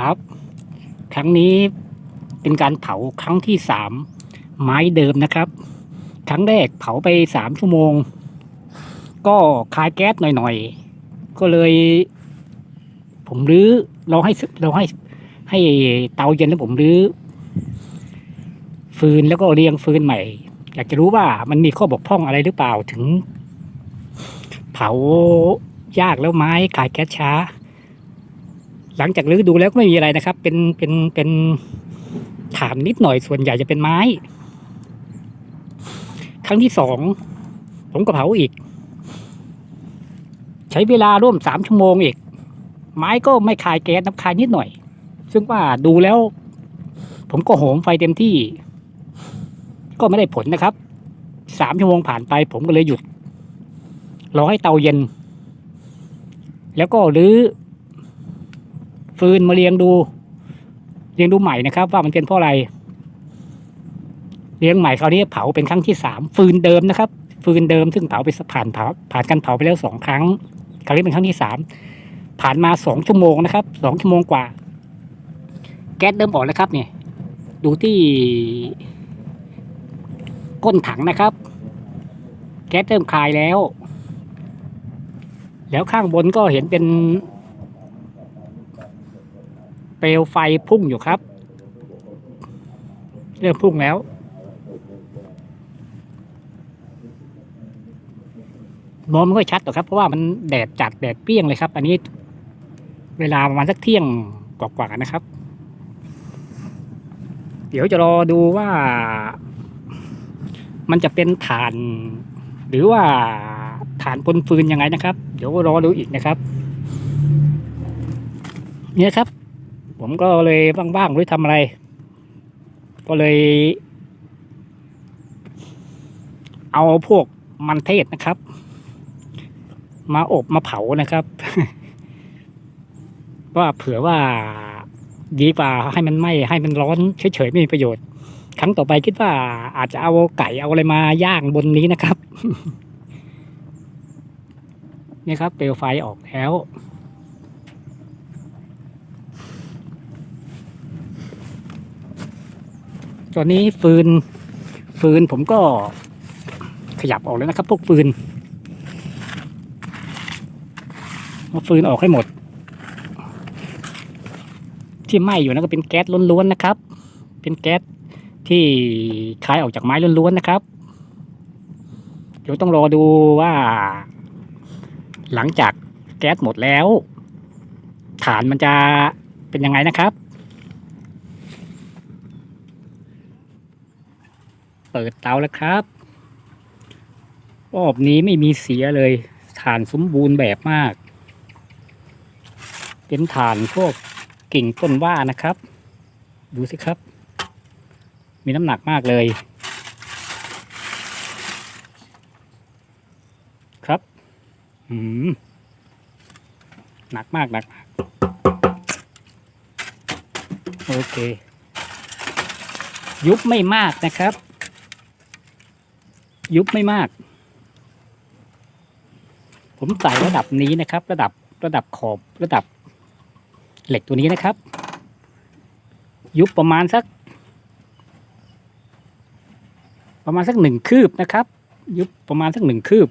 ครับ ครั้งนี้เป็นการเผาครั้งที่สามไม้เดิมนะครับ ครั้งแรกเผาไปสามชั่วโมง ก็คายแก๊สหน่อยๆ ก็เลย ผมรื้อเราให้เราให้ให้เตาเย็นแล้วผมรื้อฟืนแล้วก็เรียงฟืนใหม่ อยากจะรู้ว่ามันมีข้อบกพร่องอะไรหรือเปล่าถึง เผายากแล้วไม้ขายแก๊สช้า หลังจากรื้อดูแล้วก็ไม่มีอะไรนะครับ เป็นเป็นเป็นฐานนิดหน่อยส่วนใหญ่จะเป็นไม้ ครั้งที่สองผมก็เผาอีก ใช้เวลาร่วมสามชั่วโมงอีก ไม้ก็ไม่คายแก๊สน้ำคายนิดหน่อย ซึ่งว่าดูแล้ว ผมก็โหมไฟเต็มที่ ก็ไม่ได้ผลนะครับสามชั่วโมงผ่านไป ผมก็เลยหยุดรอให้เตาเย็น แล้วก็รื้อ ฟืนมาเรียงดูเรียงดูใหม่นะครับ ว่ามันเป็นเพราะอะไรเรียงใหม่คราวนี้เผาเป็นครั้งที่สามฟืนเดิมนะครับ ฟืนเดิมซึ่งเผาไปผ่านเผาผ่านการเผาไปแล้วสองครั้งคราวนี้เป็นครั้งที่สามผ่านมาสองชั่วโมงนะครับสองชั่วโมงกว่า แก๊สเริ่มออกแล้วครับเนี่ยดูที่ก้นถังนะครับ แก๊สเริ่มคลายแล้ว แล้วข้างบนก็เห็นเป็น เปลวไฟพุ่งอยู่ครับ เริ่มพุ่งแล้ว มองไม่ค่อยชัดหรอกครับ เพราะว่ามันแดดจัดแดดเปรี้ยงเลยครับ อันนี้เวลาประมาณสักเที่ยงกว่าๆนะครับ เดี๋ยวจะรอดูว่า มันจะเป็นฐาน หรือว่าฐานปนฟืนยังไงนะครับ เดี๋ยวรอดูอีกนะครับ เนี่ยครับ ผมก็เลยว่างๆไม่รู้ทำอะไร ก็เลย เอาพวกมันเทศนะครับ มาอบมาเผานะครับ ว่าเผื่อว่าดีกว่าให้มันไหม้ให้มันร้อนเฉยๆไม่มีประโยชน์ ครั้งต่อไปคิดว่าอาจจะเอาไก่เอาอะไรมาย่างบนนี้นะครับ นี่ครับเปลวไฟออกแล้ว ตอนนี้ฟืน ฟืนผมก็ขยับออกแล้วนะครับ พวกฟืนเอาฟืนออกให้หมด ที่ไหม้อยู่นั่นก็เป็นแก๊สล้วนๆนะครับ เป็นแก๊สที่คลายออกจากไม้ล้วนๆนะครับ เดี๋ยวต้องรอดูว่า หลังจากแก๊สหมดแล้ว ฐานมันจะเป็นยังไงนะครับ เปิดเตาแล้วครับ รอบนี้ไม่มีเสียเลยฐานสมบูรณ์แบบมาก เป็นฐานพวกกิ่งต้นว่านะครับ ดูสิครับ มีน้ำหนักมากเลย ครับอืมหนักมากหนักมากโอเค ยุบไม่มากนะครับ ยุบไม่มาก ผมใส่ระดับนี้นะครับ ระดับระดับขอบระดับ เหล็กตัวนี้นะครับ ยุบประมาณสัก ประมาณสักหนึ่งคืบนะครับ ยุบประมาณสักหนึ่งคืบ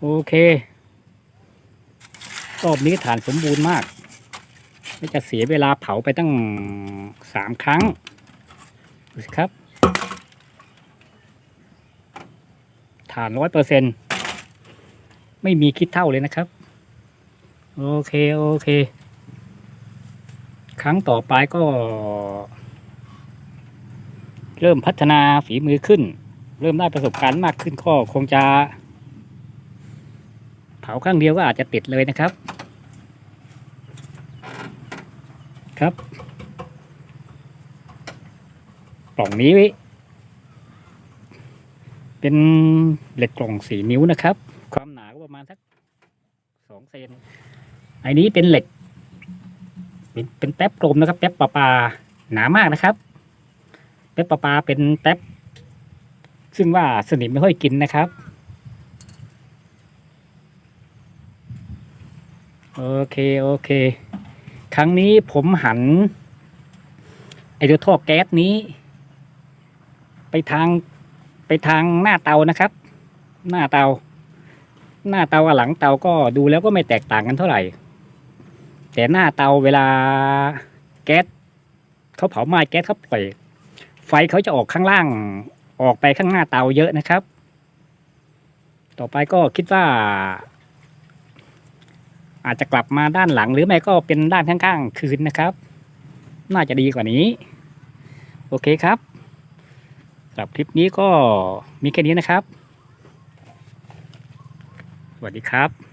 โอเครอบนี้ฐานสมบูรณ์มากไม่จะเสียเวลาเผาไปตั้งสามครั้งดูสิครับ ฐานร้อยเปอร์เซ็นไม่มีคิดเท่าเลยนะครับ โอเค โอเค ครั้งต่อไปก็ เริ่มพัฒนาฝีมือขึ้น เริ่มได้ประสบการณ์มากขึ้นก็คงจะ เผาครั้งเดียวก็อาจจะติดเลยนะครับ ครับ กล่องนี้ เป็นเหล็กกล่องสี่นิ้วนะครับ ความหนาก็ประมาณสักสองเซนอันนี้เป็นเหล็ก เป็นเป็นแป๊บกลมนะครับแป๊บปลาปลาหนามากนะครับแป๊บปลาปลาเป็นแป๊บซึ่งว่าสนิมไม่ค่อยกินนะครับโอเคโอเค ครั้งนี้ผมหันไอตัวท่อแก๊สนี้ ไปทาง ไปทางหน้าเตานะครับ หน้าเตา หน้าเตากับหลังเตาก็ดูแล้วก็ไม่แตกต่างกันเท่าไหร่ แต่หน้าเตาเวลาแก๊สเขาเผาไหม้แก๊สเขาปล่อย ไฟเขาจะออกข้างล่างออกไปข้างหน้าเตาเยอะนะครับ ต่อไปก็คิดว่า อาจจะกลับมาด้านหลังหรือไม่ก็เป็นด้านข้างๆคืนนะครับ น่าจะดีกว่านี้ โอเคครับ หรับคลิปนี้ก็มีแค่นี้นะครับ สวัสดีครับ